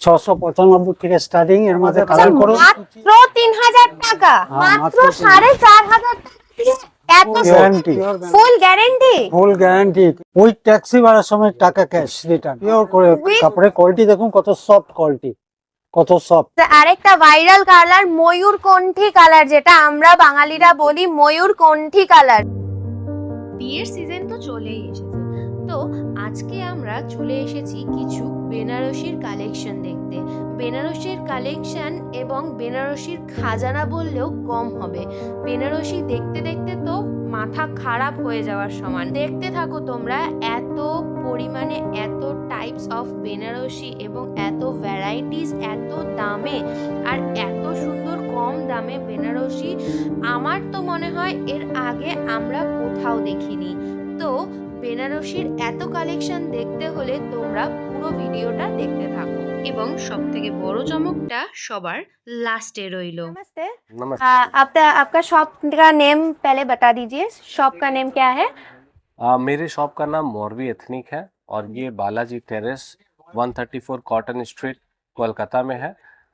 ছশো পঁচানব্বই থেকে স্টার্টিং এর মধ্যে কালার করো। মাত্র তিন হাজার টাকা মাত্র সাড়ে চার হাজার কত সফট কোয়ালিটি কত সফট আরেকটা ভাইরাল কালার ময়ূর কণ্ঠী কালার যেটা আমরা বাঙালিরা বলি ময়ূর কণ্ঠী কালার বিয়ের সিজন তো চলেই এসেছে। আজকে আমরা চলে এসেছি কিছু বেনারসির কালেকশন দেখতে। বেনারসির কালেকশন এবং বেনারসির খাজানা বললেও কম হবে। বেনারসি দেখতে দেখতে তো মাথা খারাপ হয়ে যাওয়ার সমান। দেখতে থাকো তোমরা এত পরিমাণে এত টাইপস অফ বেনারসি এবং এত ভ্যারাইটিস এত দামে আর এত সুন্দর কম দামে বেনারসি। আমার তো মনে হয় এর আগে আমরা কোথাও দেখিনি। তো বেনারসির এত কালেকশন দেখতে হলে তোমরা পুরো ভিডিওটা দেখতে থাকো এবং সব থেকে বড় চমকটা সবার লাস্টে রইলো नमस्ते नमस्ते आ, आपका आपका शॉप का नेम पहले बता दीजिए शॉप का नेम क्या है आ, मेरे शॉप का नाम मोरवी एथनिक है और ये Balaji terrace 134 cotton street Kolkata में है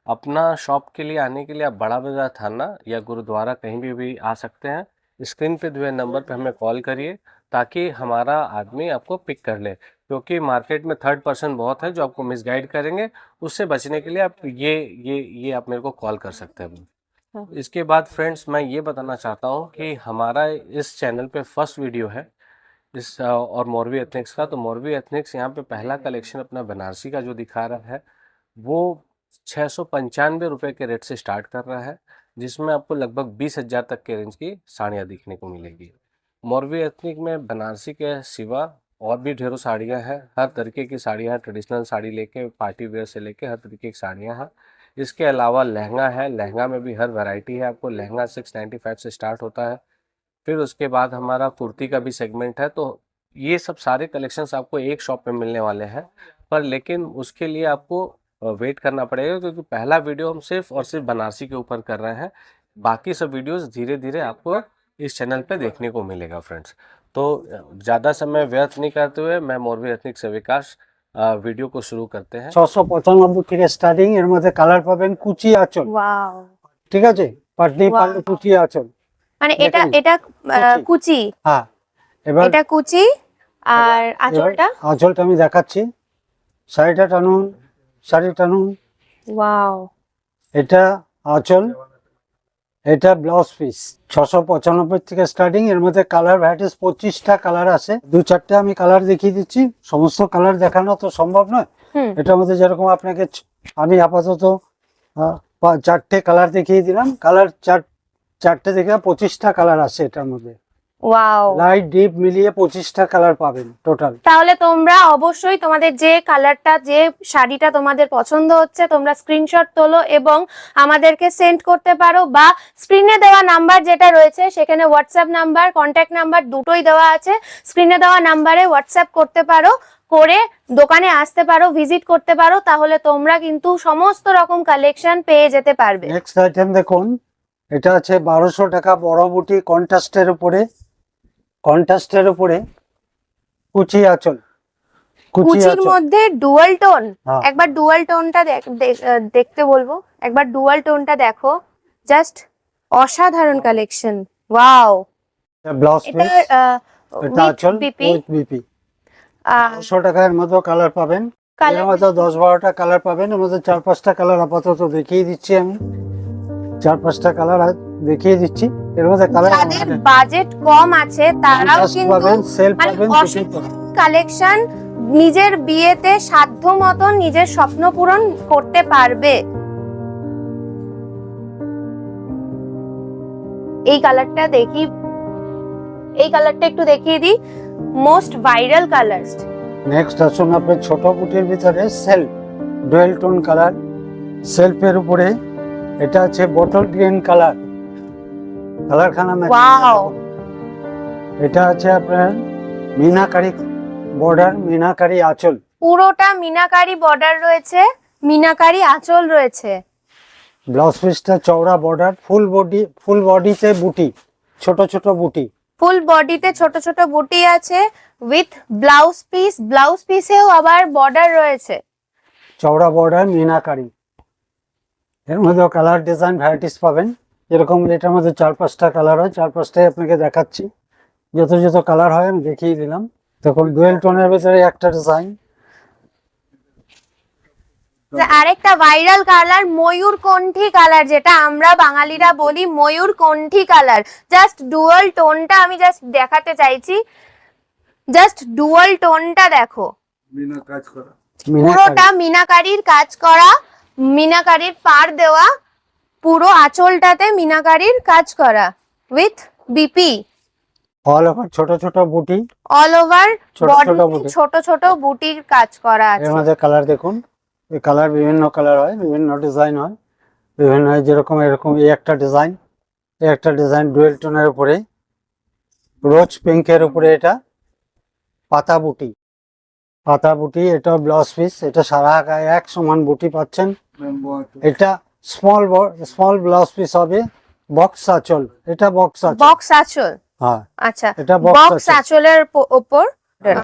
अपना शॉप के लिए आने के लिए आप बड़ा बाजार थाना या गुरुद्वारा कहीं भी भी आ सकते हैं स्क्रीन पे दिए नंबर पे हमें कॉल करिए ताकि हमारा आदमी आपको पिक कर ले क्योंकि मार्केट में थर्ड पर्सन बहुत है जो आपको मिसगाइड करेंगे उससे बचने के लिए आप ये ये ये आप मेरे को कॉल कर सकते हैं हाँ। इसके बाद फ्रेंड्स मैं ये बताना चाहता हूँ कि हमारा इस चैनल पे फ़र्स्ट वीडियो है इस और मोरवी एथनिक्स का तो मोरवी एथनिक्स यहाँ पे पहला कलेक्शन अपना बनारसी का जो दिखा रहा है वो छः सौ पंचानवे रुपये के रेट से स्टार्ट कर रहा है जिसमें आपको लगभग बीस हज़ार तक के रेंज की साड़ियाँ दिखने को मिलेगी मोरवी एथनिक में बनारसी के सिवा और भी ढेरों साड़ियाँ हैं। हर तरीके की साड़ियाँ हैं ट्रेडिशनल साड़ी लेके पार्टी वेयर से लेके हर तरीके की साड़ियाँ हैं। इसके अलावा लहंगा है, लहंगा में भी हर वैरायटी है आपको। लहंगा सिक्स नाइन्टी फाइव से स्टार्ट होता है। फिर उसके बाद हमारा कुर्ती का भी सेगमेंट है तो ये सब सारे कलेक्शंस आपको एक शॉप पे मिलने वाले हैं। पर लेकिन उसके लिए आपको वेट करना पड़ेगा, क्योंकि पहला वीडियो हम सिर्फ़ और सिर्फ़ बनारसी के ऊपर कर रहे हैं। बाकी सब वीडियोस धीरे धीरे आपको इस चैनल पे देखने को मिलेगा फ्रेंड्स तो ज़्यादा समय व्यर्थ नहीं करते हुए मैं मोरवी एथनिक से विकास अ, वीडियो को शुरू करते हैं ছশো পঁচানব্বই থেকে স্টার্টিং এর মধ্যে কালার পাবেন কুচি আঁচল ওয়াও ঠিক আছে পাটনি Wow. পাল্লু কুচি আঁচল মানে এটা দেখুন। এটা আহ, কুচি হ্যাঁ এবার এটা কুচি আর আঁচলটা এবার আঁচলটা আমি দেখাচ্ছি শাড়িটা টানুন শাড়ি টানুন ওয়াও এটা আঁচল এটা ব্লাউজ পিস ছশো পঁচানব্বই থেকে স্টার্টিং এর মধ্যে কালার ভ্যারাইটিস পঁচিশটা কালার আছে। দু চারটে আমি কালার দেখিয়ে দিচ্ছি। সমস্ত কালার দেখানো তো সম্ভব নয়। এটার মধ্যে যেরকম আপনাকে আমি আপাতত চারটে কালার দেখিয়ে দিলাম। কালার চার চারটে দেখে পঁচিশটা কালার আছে এটার মধ্যে। ওয়াও লাইট ডিপ মিলিয়ে পঁচিশটা কালার পাবেন টোটাল তাহলে তোমরা অবশ্যই তোমাদের যে কালারটা যে শাড়িটা তোমাদের পছন্দ হচ্ছে তোমরা স্ক্রিনশট তোলো এবং আমাদেরকে সেন্ড করতে পারো বা স্ক্রিনে দেওয়া নাম্বার যেটা রয়েছে সেখানে হোয়াটসঅ্যাপ নাম্বার কন্ট্যাক্ট নাম্বার দুটোই দেওয়া আছে। স্ক্রিনে দেওয়া নাম্বারে হোয়াটসঅ্যাপ করতে পারো করে দোকানে আসতে পারো ভিজিট করতে পারো তাহলে তোমরা কিন্তু সমস্ত রকম কালেকশন পেয়ে যেতে পারবে। নেক্সট আইটেম দেখুন এটা আছে বারোশো টাকা বড় বুটি কন্ট্রাস্টের উপরে। কন্ট্রাস্টের উপরে কুচি আঁচল। কুচি কুচির মধ্যে ডুয়াল টোন হ্যাঁ। একবার ডুয়াল টোনটা দেখতে বলব। একবার ডুয়াল টোনটা দেখো। জাস্ট অসাধারণ কালেকশন ওয়াও ব্লাউজ পিস এটা আঁচল বিপি উইথ বিপি বারোশো টাকার মতো কালার পাবেন। এর কালার মধ্যে দশ বারোটা কালার পাবেন। এর মধ্যে চার পাঁচটা কালার আপাতত দেখিয়ে দিচ্ছি আমি। চার পাঁচটা কালার দেখিয়ে দিচ্ছি। যাদের বাজেট কম আছে তারাও কিন্তু সেল মানে কালেকশন নিজের বিয়েতে সাধ্য মতন নিজের স্বপ্ন পূরণ করতে পারবে। এই কালারটা দেখি এই কালারটা একটু দেখিয়ে দিই। মোস্ট ভাইরাল কালার নেক্সট আসুন আপনার ছোট বুটির ভিতরে সেলফ ডুয়েল টোন কালার সেলফের উপরে এটা আছে বটল গ্রিন কালার কালারখানা Wow! এটা আছে আপনার মিনাকারি বর্ডার মিনাকারি আঁচল। পুরোটা মিনাকারি বর্ডার রয়েছে মিনাকারি আঁচল রয়েছে। ব্লাউজ পিসটা চওড়া বর্ডার ফুল বডি ফুল বডিতে বুটি ছোট ছোট বুটি। ফুল বডিতে ছোট ছোট বুটি আছে উইথ ব্লাউজ পিস ব্লাউজ পিসেও আবার বর্ডার রয়েছে। চওড়া বর্ডার মিনাকারি। এর মধ্যেও কালার ডিজাইন ভ্যারাইটিস পাবেন। এরকম এটার মধ্যে চার পাঁচটা কালার হয় চার পাঁচটাই আপনাকে দেখাচ্ছি। যত যত কালার হয় আমি দেখিয়ে দিলাম। তখন ডুয়েল টোনের ভিতরে একটা ডিজাইন আরেকটা ভাইরাল কালার ময়ূর কণ্ঠী কালার যেটা আমরা বাঙালিরা বলি ময়ূর কণ্ঠী কালার জাস্ট ডুয়াল টোনটা আমি জাস্ট দেখাতে চাইছি। জাস্ট ডুয়াল টোনটা দেখো। পুরোটা মিনাকারির কাজ করা মিনাকারির পার দেওয়া। পুরো আঁচলটাতে মিনাকারির কাজ করা উইথ বিপি অল ওভার ছোট ছোট বুটি। অল ওভার ছোট ছোট বুটি। ছোট ছোট বুটির কাজ করা এর আছে মধ্যে কালার দেখুন। এই কালার বিভিন্ন কালার হয় বিভিন্ন ডিজাইন হয়। বিভিন্ন হয় যেরকম এরকম এই একটা ডিজাইন এই একটা ডিজাইন ডুয়েল টোনের উপরে। রোজ পিঙ্কের উপরে এটা। পাতা বুটি। পাতা বুটি এটা ব্লাউজ পিস এটা সারা গায়ে এক সমান বুটি পাচ্ছেন। এটা স্মল স্মল ব্লাউজ পিস হবে বক্স আঁচল। এটা বক্স আঁচল। বক্স আঁচল? হ্যাঁ। আচ্ছা এটা বক্স বক্স আঁচল। আঁচলের প- ওপর?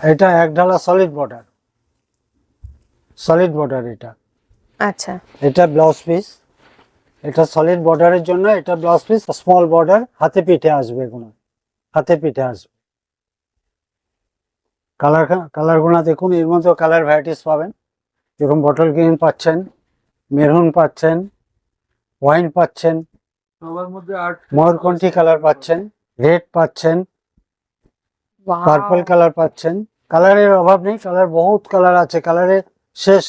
এটা এক ঢালা সলিড বর্ডার সলিড বর্ডার এটা। আচ্ছা। এটা ব্লাউজ পিস এটা সলিড বর্ডারের জন্য এটা ব্লাউজ পিস স্মল বর্ডার হাতে পিঠে আসবে এগুলো হাতে পিঠে আসবে। কালার কালারগুলো দেখুন এর মধ্যেও কালার ভ্যারাইটিস পাবেন। যেরকম বটল গ্রিন পাচ্ছেন মেরুন পাচ্ছেন ওয়াইন পাচ্ছেন ময়ূরকণ্ঠী কালার পাচ্ছেন রেড পাচ্ছেন পার্পল কালার পাচ্ছেন। কালারের অভাব নেই কালার বহুত কালার আছে কালারের শেষ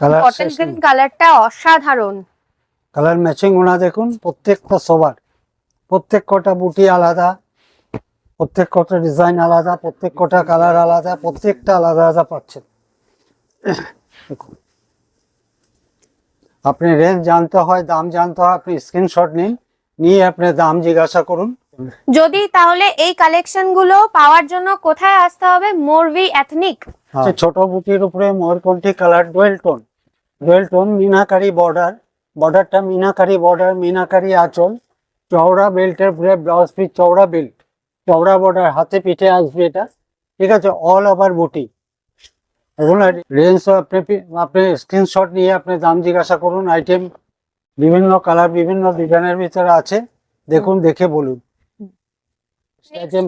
কালার নেই। কালারটা অসাধারণ। কালার ম্যাচিং ওনা দেখুন প্রত্যেকটা সবার। প্রত্যেক কটা বুটি আলাদা প্রত্যেক কটা ডিজাইন আলাদা প্রত্যেক কটা কালার আলাদা প্রত্যেকটা আলাদা আলাদা পাচ্ছেন। দেখুন। আপনি রেঞ্জ জানতে হয় দাম জানতে হয় আপনি স্ক্রিনশট নিন নিয়ে আপনি দাম জিজ্ঞাসা করুন। যদি তাহলে এই কালেকশনগুলো পাওয়ার জন্য কোথায় আসতে হবে? মোরভি এথনিক হচ্ছে ছোট বুটির উপরে ময়ূরকণ্ঠী colour dual tone dual tone meenakari border বর্ডারটা মিনাকারি বর্ডার মিনাকারি আঁচল। চওড়া বেল্টের উপরে ব্লাউজ পিস চওড়া বেল্ট চওড়া বর্ডার হাতে পিঠে আসবে এটা। ঠিক আছে? অল ওভার বুটি এগুলো রেঞ্জ আপনি আপনি স্ক্রিনশট নিয়ে আপনি দাম জিজ্ঞাসা করুন আইটেম বিভিন্ন কালার বিভিন্ন ডিজাইনের ভিতরে আছে। দেখুন দেখে বলুন। আইটেম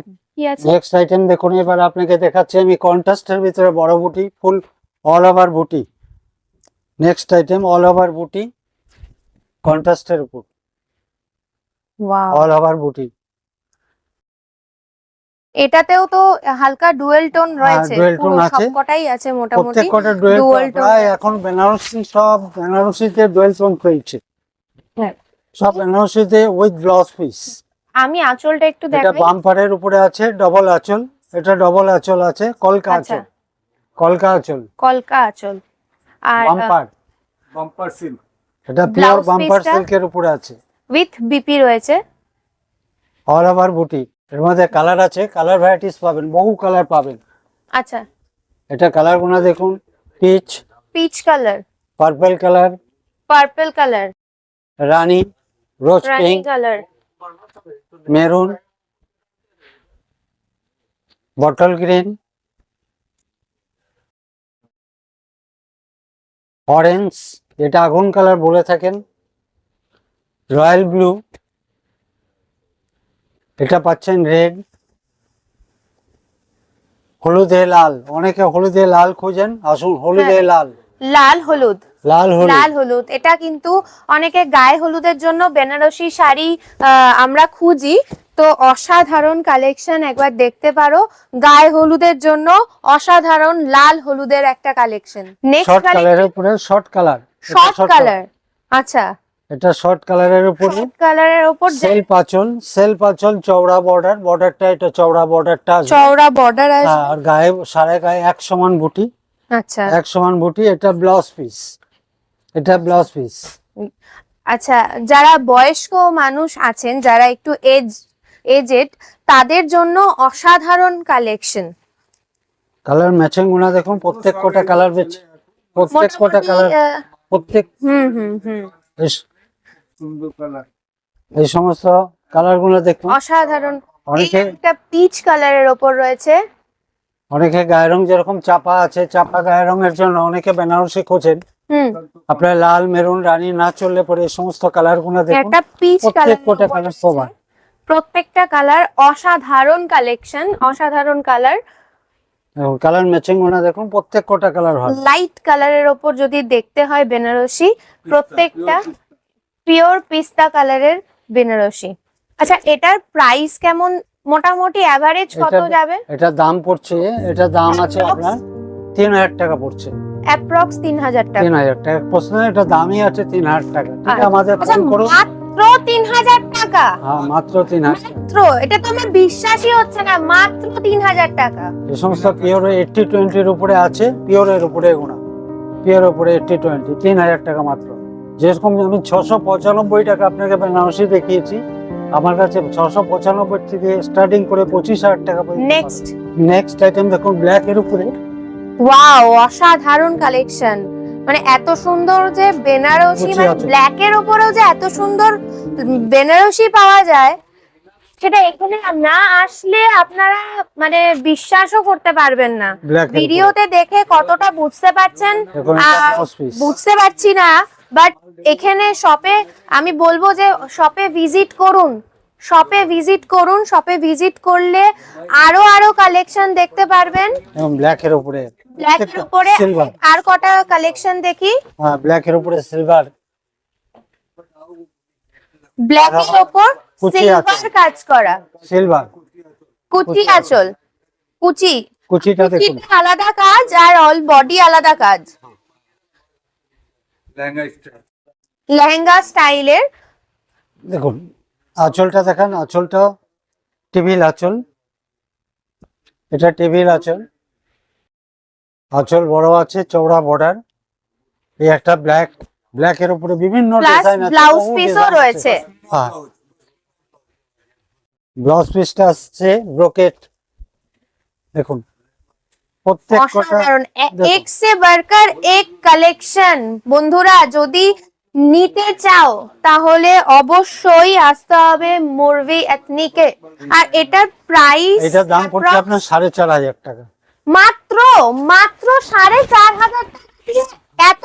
নেক্সট আইটেম দেখুন এবার আপনাকে দেখাচ্ছি আমি কন্ট্রাস্টের ভিতরে বড় বুটি ফুল অল ওভার বুটি। নেক্সট আইটেম অল ওভার বুটি কন্ট্রাস্টের উপর। অল ওভার বুটি। এটাতেও তো হালকা ডুয়েল টোন রয়েছে। dual tone পুরো আছে। সবকটাই আছে মোটামুটি। প্রত্যেক কটা ডুয়েল tone প্রায় এখন বেনারসি সব বেনারসিতে ডুয়েল টোন চলছে হ্যাঁ। সব বেনারসিতে উইথ ব্লাউজ পিস আমি আঁচলটা একটু দেখাই। এটা বাম্পারের উপরে আছে ডবল আঁচল। এটা ডবল আঁচল আছে কলকা আচ্ছা। আঁচল। কলকা আঁচল। কলকা আঁচল। আর বাম্পার। এটা পিওর বাম্পার? সিল্কের উপরে আছে। উইথ বিপি রয়েছে। অল ওভার বুটি এর মধ্যে কালার আছে কালার ভ্যারাইটিস পাবেন বহু কালার পাবেন। আচ্ছা। এটা কালারগুলো দেখুন peach peach colour purple colour purple colour রানী rose pink colour maroon bottle green orange এটা আগুন কালার বলে থাকেন রয়্যাল ব্লু এটা পাচ্ছেন রেড। হলুদে লাল। অনেকে হলুদে লাল খোঁজেন। আসুন হলুদে লাল। লাল হলুদ। লাল হলুদ। লাল হলুদ। এটা কিন্তু অনেকে গায়ে হলুদের জন্য বেনারসি শাড়ি আমরা খুঁজি। তো অসাধারণ কালেকশন একবার দেখতে পারো। গায়ে হলুদের জন্য অসাধারণ লাল হলুদের একটা কালেকশন। নেক্সট কালারের উপরে শর্ট কালার শর্ট কালার আচ্ছা। এটা শর্ট কালারের উপরে। শর্ট কালারের ওপর সেল পাচল সেল পাচল চওড়া বর্ডার বর্ডারটা এটা চওড়া বর্ডারটা চওড়া বর্ডার হ্যাঁ, আর গায়ে সাড়ে গায়ে এক সমান বুটি। আচ্ছা। এক সমান বুটি এটা ব্লাউজ পিস এটা ব্লাউজ পিস আচ্ছা যারা বয়স্ক মানুষ আছেন যারা একটু এজ এজেড তাদের জন্য অসাধারণ কালেকশন কালার ম্যাচিং গুনা দেখুন প্রত্যেক কটা কালার বেচ প্রত্যেক কটা কালার প্রত্যেক হুম হুম হুম। এই- এই সমস্ত কালারগুলো দেখুন। অসাধারণ। অনেকে একটা পিচ কালারের ওপর রয়েছে। অনেকে গায়ে রং যেরকম চাপা আছে চাপা গায়ে রঙের জন্য অনেকে বেনারসি খোঁজেন। আপনার লাল মেরুন রানী না চললে পরে এই সমস্ত কালারগুলো দেখুন। একটা পিচ কালার কোটা কালার সবার প্রত্যেকটা কালার অসাধারণ কালেকশন অসাধারণ কালার কালার ম্যাচিংগুলো দেখুন প্রত্যেক কোটা কালার হয় লাইট কালারের ওপর যদি দেখতে হয় বেনারসি প্রত্যেকটা পিওর পিস্তা কালারের বেনারসি। আচ্ছা এটার প্রাইস কেমন? মোটামুটি অ্যাভারেজ কত যাবে? এটা দাম পড়ছে এটা দাম আছে আপনার তিন হাজার টাকা পড়ছে। অ্যাপ্রক্স তিন হাজার টাকা। তিন হাজার টাকা। প্রশ্ন এটা দামই আছে তিন হাজার টাকা। ঠিক আচ্ছা। আমাদের আচ্ছা ফোন করুন। মাত্র তিন হাজার টাকা? হ্যাঁ মাত্র তিন হাজার মাত্র? এটা তো আমার বিশ্বাসই হচ্ছে না মাত্র তিন হাজার টাকা। এই সমস্ত পিওর এইটটি টোয়েন্টির উপরে আছে পিওরের উপরে এগুলো পিওর উপরে এইটটি টোয়েন্টি তিন হাজার টাকা মাত্র। যেরকম আমি ছশো পঁচানব্বই টাকা আপনাকে বেনারসি দেখিয়েছি আমার কাছে ছশো পঁচানব্বই থেকে স্টার্টিং করে পঁচিশ হাজার টাকা নেক্সট নেক্সট আইটেম দেখুন ব্ল্যাক এর উপরে। ওয়াও অসাধারণ কালেকশন মানে এত সুন্দর যে বেনারসি মানে ব্ল্যাক এর উপরেও যে এত সুন্দর বেনারসি পাওয়া যায় সেটা এখানে না আসলে আপনারা মানে বিশ্বাসও করতে পারবেন না। ভিডিওতে দেখে কতটা বুঝতে পারছেন বুঝতে পারছি না বাট এখানে শপে আমি বলব যে শপে ভিজিট করুন। শপে ভিজিট করুন শপে ভিজিট করলে আরও আরও কালেকশন দেখতে পারবেন। ব্ল্যাক এর উপরে ব্ল্যাক এর উপরে আর কটা কালেকশন দেখি? হ্যাঁ ব্ল্যাক এর উপরে সিলভার ব্ল্যাক এর উপর সিলভার। কাজ করা। সিলভার কুচি আঁচল। কুচি। কুচিটা দেখুন আলাদা কাজ আর অল বডি আলাদা কাজ। লেহেঙ্গা স্টাইলের। দেখুন আঁচলটা দেখান আঁচলটা টেবিল আঁচল। এটা টেবিল আঁচল। আঁচল বড় আছে চওড়া বর্ডার এই একটা ব্ল্যাক ব্ল্যাক এর উপরে বিভিন্ন ডিজাইন আছে ব্লাউজ পিসও রয়েছে। হ্যাঁ। ব্লাউজ পিসটা আসছে ব্রোকেট দেখুন অসাধারণ। এ- দেখুন। এক সে বারকার এক কালেকশন বন্ধুরা যদি নিতে চাও তাহলে অবশ্যই আসতে হবে মুরভি এথনিকে আর এটার প্রাইস এটার দাম পড়ছে আপনার সাড়ে চার হাজার টাকা। মাত্র মাত্র সাড়ে চার হাজার এত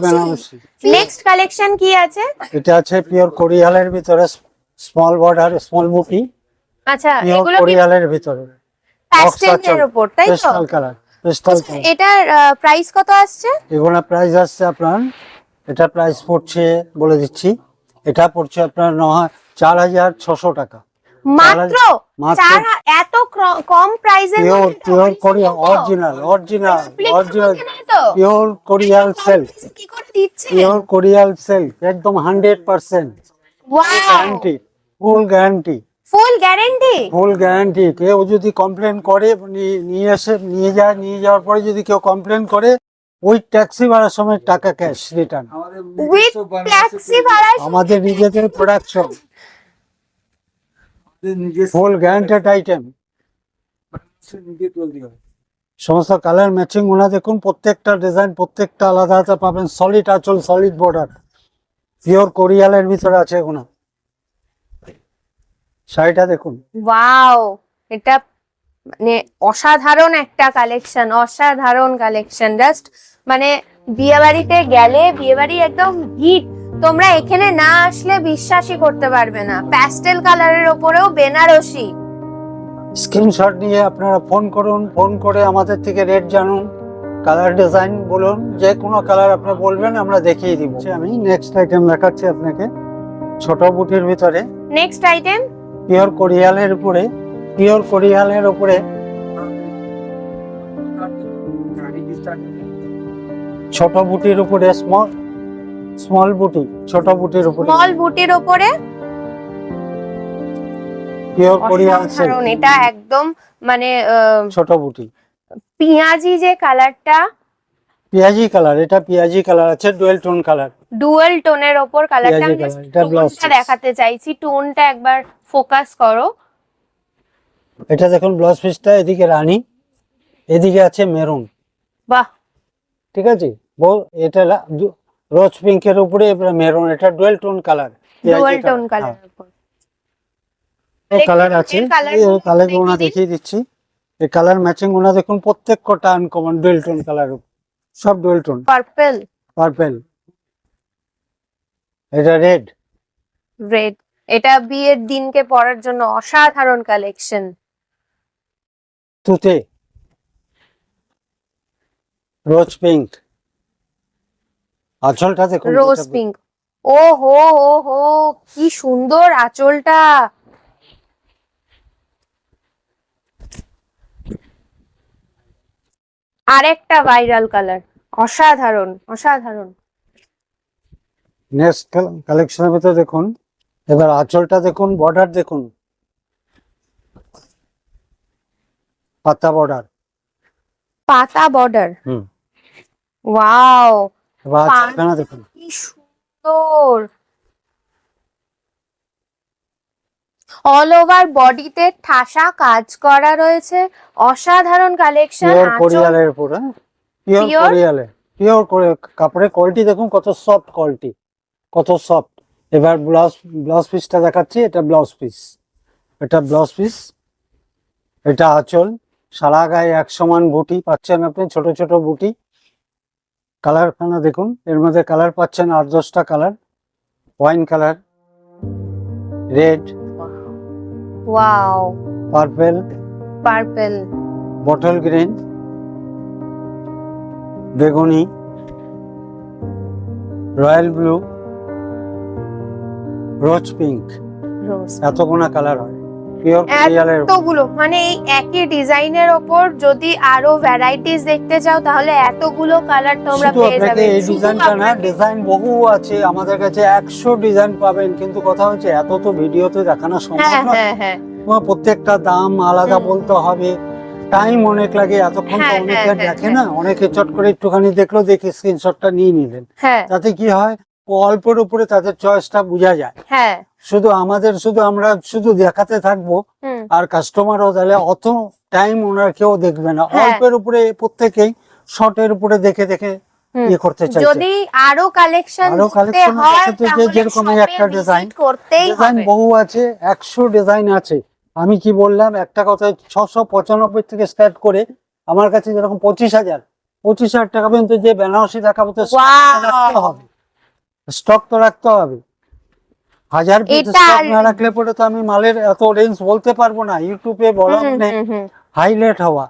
বেনারসি নেক্সট কালেকশন কি আছে? এটা আছে পিওর কোরিয়ালের ভিতরে স্মল বর্ডার স্মল আচ্ছা এগুলো কোরিয়ালের ভিতরে। প্যাস্টেলের উপর তাই তো? পেস্টাল কালার পেস্টাল আচ্ছা, কালার এটার প্রাইস কত আসছে? এগুলো প্রাইস আসছে আপনার এটা প্রাইস পড়ছে বলে দিচ্ছি এটা পড়ছে আপনার চার হাজার ছশো টাকা। মাত্র? এত কম pure pure original original original pure Korial self কি করে দিচ্ছে পিওর কোরিয়াল সেলফ একদম hundred percent wow guarantee full guarantee full guarantee full guarantee কেউ যদি কমপ্লেন করে নিয়ে- এসে নিয়ে যায় নিয়ে যাওয়ার পরে যদি কেউ কমপ্লেন করে ওই ট্যাক্সি ভাড়ার সময় টাকা ক্যাশ রিটার্ন আমাদের নিজেদের প্রোডাকশন ফুল গ্যারান্টেড আইটেম সমস্ত কালার ম্যাচিংগুলো দেখুন প্রত্যেকটা ডিজাইন প্রত্যেকটা আলাদা আলাদা পাবেন। সলিড আঁচল সলিড বর্ডার পিওর কোরিয়ালের ভিতরে আছে এগুলো। শাড়িটা দেখুন। ওয়াও এটা মানে অসাধারণ একটা কালেকশন অসাধারণ কালেকশন জাস্ট মানে বিয়ে বাড়িতে গেলে বিয়ে বাড়ি একদম হিট তোমরা এখানে না আসলে বিশ্বাসই করতে পারবে না। প্যাস্টেল কালারের ওপরেও বেনারসি। স্ক্রিনশট নিয়ে আপনারা ফোন করুন ফোন করে আমাদের থেকে রেট জানুন কালার ডিজাইন বলুন যে কোনো কালার আপনি বলবেন আমরা দেখিয়ে দিব। আমি নেক্সট আইটেম দেখাচ্ছি আপনাকে ছোট বুটির ভিতরে। নেক্সট আইটেম পিওর কোরিয়ালের উপরে পিওর কোরিয়ালের উপরে। ছোট বুটির উপরে স্মল স্মল বুটি ছোট বুটির উপরে। স্মল বুটির উপরে? পিওর কোরিয়াল সিল্ক এটা একদম মানে ছোট বুটি। পেঁয়াজি যে কালারটা? পেঁয়াজি কালার এটা পিয়াজি কালার আছে ডুয়েল টোন কালার। ডুয়েল টোনের ওপর কালারটা আমি। দেখাতে চাইছি। টোনটা একবার ফোকাস করো। এটা দেখুন ব্লাউজ পিসটা এদিকে রানী এদিকে আছে মেরুন। বাহ! ঠিক আছে? বউ এটা রোজ পিঙ্কের উপরে মেরুন এটা dual tone colour. Dual tone colour colour আছে এই কালার দেখিয়ে দিচ্ছি। এই কালার ম্যাচিং দেখুন প্রত্যেক কটা আনকমন ডুয়েল টোন কালার। সব ডুয়েল টোন। পার্পল। পার্পেল। এটা রেড। রেড। এটা বিয়ের দিনকে পরার জন্য অসাধারণ কালেকশন তুতে রোজ পিঙ্ক আঁচলটা দেখুন রোজ পিঙ্ক ও হো হো হো কি সুন্দর আঁচলটা। আরেকটা ভাইরাল কালার অসাধারণ অসাধারণ। নেক্সট কালেকশনের ভিতরে দেখুন এবার আঁচলটা দেখুন বর্ডার দেখুন। পাতা বর্ডার পাতা বর্ডার হুম। ওয়াও এবার আঁচলখানা দেখুন। কি সুন্দর! অল ওভার বডিতে ঠাসা কাজ করা রয়েছে। অসাধারণ কালেকশন পিওর কোরিয়ালের উপর পিওর? পিওর কাপড়ের কোয়ালিটি দেখুন কত সফট কোয়ালিটি কত সফট এবার ব্লাউজ ব্লাউজ পিসটা দেখাচ্ছি এটা ব্লাউজ পিস এটা ব্লাউজ পিস এটা আঁচল। সারা গায়ে এক সমান বুটি পাচ্ছেন আপনি ছোট ছোট বুটি। কালারখানা দেখুন এর মধ্যে কালার পাচ্ছেন আট দশটা colour wine colour red wow purple purple bottle green বেগুনি royal blue rose pink rose এতগুলো কালার হয়। এতগুলো মানে এই একই ডিজাইনের ওপর যদি আরও ভ্যারাইটিস দেখতে চাও তাহলে এতগুলো কালার তোমরা পেয়ে যাবে। এই ডিজাইনটা না ডিজাইন বহু আছে। আমাদের কাছে একশো ডিজাইন পাবেন। কিন্তু কথা হচ্ছে এত তো ভিডিওতে দেখানো সম্ভব হ্যাঁ হ্যাঁ হ্যাঁ। প্রত্যেকটা দাম আলাদা বলতে হবে। টাইম অনেক লাগে। এতক্ষণ তো অনেকে দেখে না। অনেকে চট করে একটুখানি দেখল দেখে স্ক্রিনশটটা নিয়ে নিলেন। তাতে কি হয়? অল্পের উপরে তাদের চয়েসটা বোঝা যায়। হ্যাঁ। শুধু আমাদের শুধু আমরা শুধু দেখাতে থাকব আর কাস্টমারও তাহলে অত টাইম ওনার কেউ দেখবে না। হ্যাঁ। অল্পের উপরে প্রত্যেকেই শর্টের উপরে দেখে দেখে ইয়ে করতে যদি আরও কালেকশন আরও যেরকম একটা ডিজাইন বহু আছে একশো ডিজাইন আছে। আমি কি বললাম একটা কথা ছশো পঁচানব্বই থেকে স্টার্ট করে আমার কাছে যেরকম পঁচিশ হাজার পঁচিশ হাজার টাকা পর্যন্ত যে বেনারসি দেখাবো তো! হবে। স্টক তো রাখতে হবে। হাজার পিস স্টক না রাখলে পরে তো আমি মালের এত রেঞ্জ বলতে পারব না। ইউটিউবে বলা মানে। হাইলাইট হওয়া।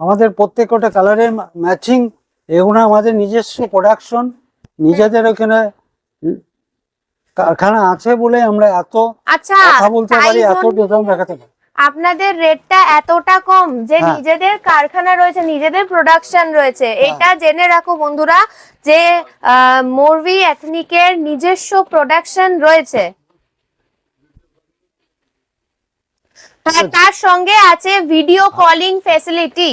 আমাদের প্রত্যেকটা কালারের ম্যাচিং এগুলো আমাদের নিজস্ব প্রোডাকশন নিজেদের ওখানে কারখানা আছে বলে আমরা এত আচ্ছা কথা বলতে পারি এত ডিজাইন দেখাতে পারি। আপনাদের রেটটা এতটা কম যে হ্যাঁ। নিজেদের কারখানা রয়েছে নিজেদের প্রোডাকশন রয়েছে। এটা জেনে রাখো বন্ধুরা যে মোরভি এথনিকের নিজস্ব প্রোডাকশন রয়েছে। হ্যাঁ, তার সঙ্গে আছে ভিডিও কলিং ফেসিলিটি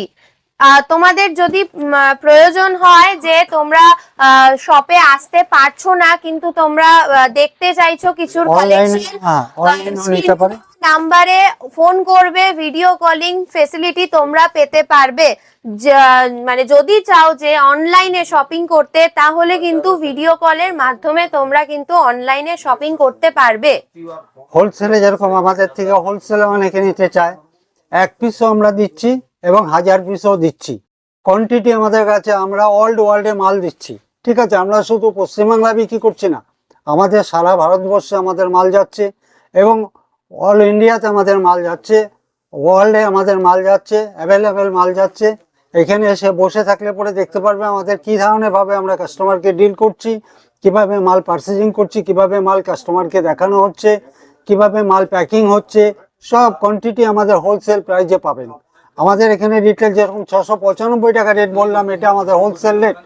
তোমাদের যদি প্রয়োজন হয় যে তোমরা শপে আসতে পারছ না কিন্তু তোমরা দেখতে চাইছো কিছুর কালেকশন নাম্বারে ফোন করবে ভিডিও কলিং ফেসিলিটি তোমরা পেতে পারবে। মানে যদি চাও যে অনলাইনে শপিং করতে, তাহলে কিন্তু ভিডিও কলের মাধ্যমে তোমরা কিন্তু অনলাইনে শপিং করতে পারবে। হোলসেলে যেরকম আমাদের থেকে হোলসেলে অনেকে নিতে চায়, এক পিসও আমরা দিচ্ছি এবং হাজার পিসও দিচ্ছি। কোয়ান্টিটি আমাদের কাছে আমরা ওয়ার্ল্ড ওয়ার্ল্ডে মাল দিচ্ছি। ঠিক আছে, আমরা শুধু পশ্চিমবাংলা বিক্রি করছি না, আমাদের সারা ভারতবর্ষে আমাদের মাল যাচ্ছে এবং অল ইন্ডিয়াতে আমাদের মাল যাচ্ছে ওয়ার্ল্ডে আমাদের মাল যাচ্ছে অ্যাভেলেবেল মাল যাচ্ছে। এখানে এসে বসে থাকলে পরে দেখতে পারবে আমাদের কী ধরনের ভাবে আমরা কাস্টমারকে ডিল করছি, কীভাবে মাল পার্সেজিং করছি, কীভাবে মাল কাস্টমারকে দেখানো হচ্ছে, কীভাবে মাল প্যাকিং হচ্ছে, সব কোয়ান্টিটি আমাদের হোলসেল প্রাইজে পাবেন। আমাদের এখানে রিটেল যেরকম ছশো পঁচানব্বই টাকা রেট বললাম, এটা আমাদের wholesale rate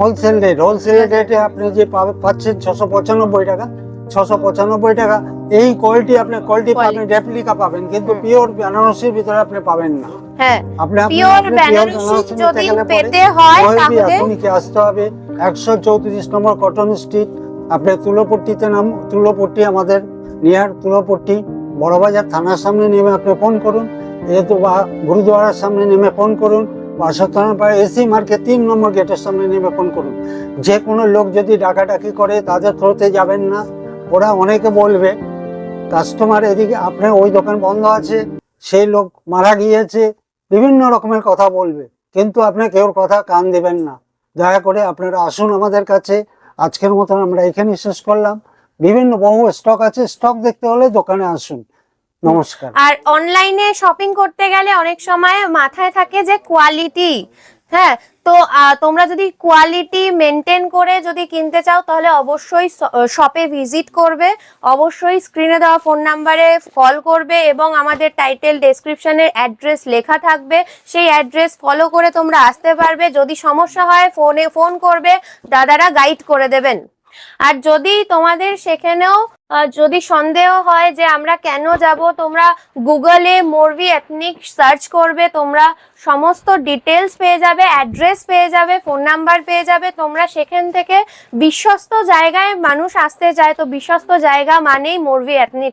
wholesale rate wholesale রেটে আপনি যে পাচ্ছেন ছশো পঁচানব্বই টাকা ছশো পঁচানব্বই টাকা। এই কোয়ালিটি আপনি কোয়ালিটি। পাবেন রেপ্লিকা পাবেন কিন্তু পিওর বেনারসির ভিতরে আপনি পাবেন না। হ্যাঁ আপনি আপনি- পিওর বেনারসি বেনারসি যদি পেতে হয় তাহলে এখনই আসতে হবে একশো চৌত্রিশ নম্বর কটন স্ট্রিট আপনি তুলোপট্টিতে নাম তুলোপট্টি আমাদের নিয়ার তুলোপট্টি বড়বাজার থানার সামনে নেমে আপনি ফোন করুন। যেহেতু বা গুরুদুয়ারার সামনে নেমে ফোন করুন পাড়ে এসি মার্কেট তিন নম্বর গেটের সামনে নেমে ফোন করুন। যে কোনো লোক যদি ডাকাডাকি করে তাদের থ্রোতে যাবেন না। ওরা অনেকে বলবে, কাস্টমার এদিকে, আপনার ওই দোকান বন্ধ আছে, সেই লোক মারা গিয়েছে। বিভিন্ন রকমের কথা বলবে, কিন্তু আপনি কেউর কথা কান দেবেন না। দয়া করে আপনারা আসুন আমাদের কাছে। আজকের মতন আমরা এখানে শেষ করলাম। বিভিন্ন বহু স্টক আছে, স্টক দেখতে হলে দোকানে আসুন। নমস্কার। আর অনলাইনে শপিং করতে গেলে অনেক সময় মাথায় থাকে যে কোয়ালিটি। হ্যাঁ তো তোমরা যদি কোয়ালিটি মেনটেন করে যদি কিনতে চাও, তাহলে অবশ্যই শপে ভিজিট করবে। অবশ্যই স্ক্রিনে দেওয়া ফোন নাম্বারে কল করবে এবং আমাদের টাইটেল ডেসক্রিপশনের অ্যাড্রেস লেখা থাকবে। সেই অ্যাড্রেস ফলো করে তোমরা আসতে পারবে। যদি সমস্যা হয় ফোনে ফোন করবে, দাদারা গাইড করে দেবেন। আর যদি তোমাদের সেখানেও যদি সন্দেহ হয় যে আমরা কেন যাব, তোমরা গুগলে মোরবি এথনিক সার্চ করবে, তোমরা সমস্ত ডিটেলস পেয়ে যাবে অ্যাড্রেস পেয়ে যাবে ফোন নাম্বার পেয়ে যাবে, তোমরা সেখান থেকে বিশ্বস্ত জায়গায় মানুষ আসতে চায়। তো বিশ্বস্ত জায়গা মানেই মোরবি এথনিক